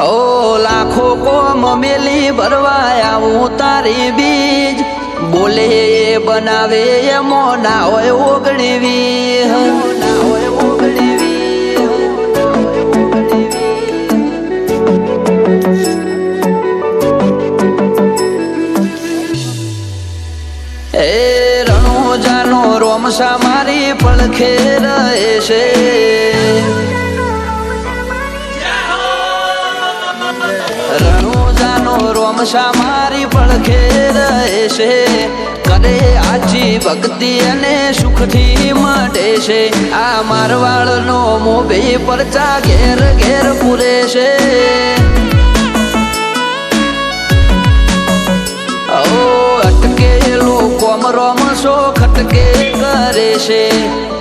ઓ લાખો કોમ મેલી ભરવાયા હું તારી બીજ. બોલે બનાવે એ મોના હોય ઓગણીવી એ રણોજાનો રોમસા મારી પડખે રહે છે. રણોજાનો રોમશા મારી પડખે રહે છે. કરે આજી ભક્તિ અને સુખથી મટે છે. આ મારવાડનો મોબે પરચા ઘેર ઘેર પૂરે છે. ખટકે કરે છે.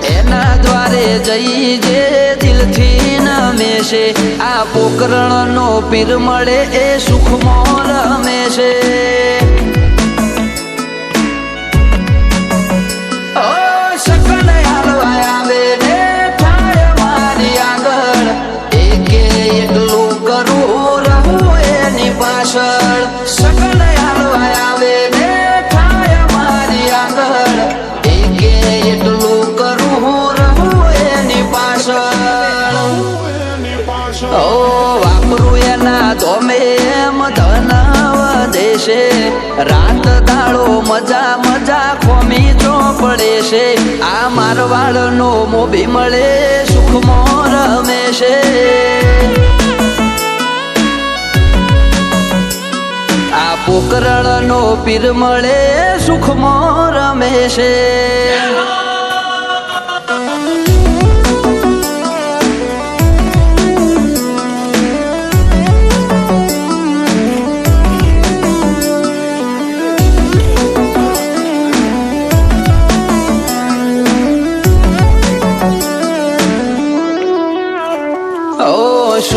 એના દ્વારે જઈ જે દિલથી નમે છે. આ પોકરણનો પીર મળે એ સુખમો રમે છે. આગળ. એકે એકલું એની પાછળ. છે. રાત દાડો મજા મજા ખોમી ચોપડે છે. આ મારવાડનો મોભી મળે સુખમો રમે છે. આ પોકરણનો પીર મળે સુખમો રમે છે.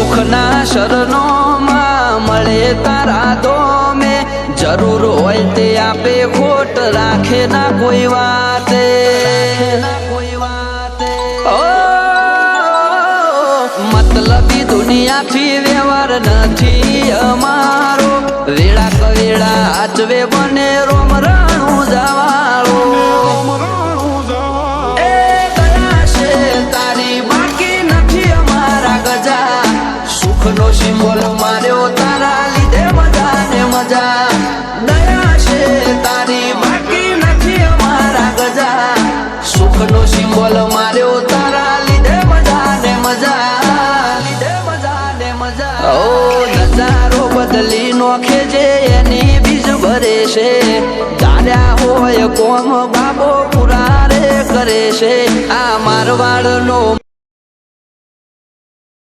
સુખના શરણો માં મળે તારા દોમે. જરૂર હોય તે આપે ખોટ રાખે ના કોઈ વાતે. મતલબી દુનિયાથી વ્યવહાર નથી અમારો. વેળા કવેળા આચવે બને રોમ રાણું માર્યો તારા લીધે મજા ને મજા. દયા છે તારી, બાકી નથી ગજા. સુખનો સિમ્બોલ માર્યો તારા લીધે મજા ને મજા. લીધે મજા ને મજા. ઓ, નજારો બદલી નોખે એની બીજ ભરે છે. ધાર્યા હોય કોમ બાબો પુરારે કરે છે. આ મારવાડનો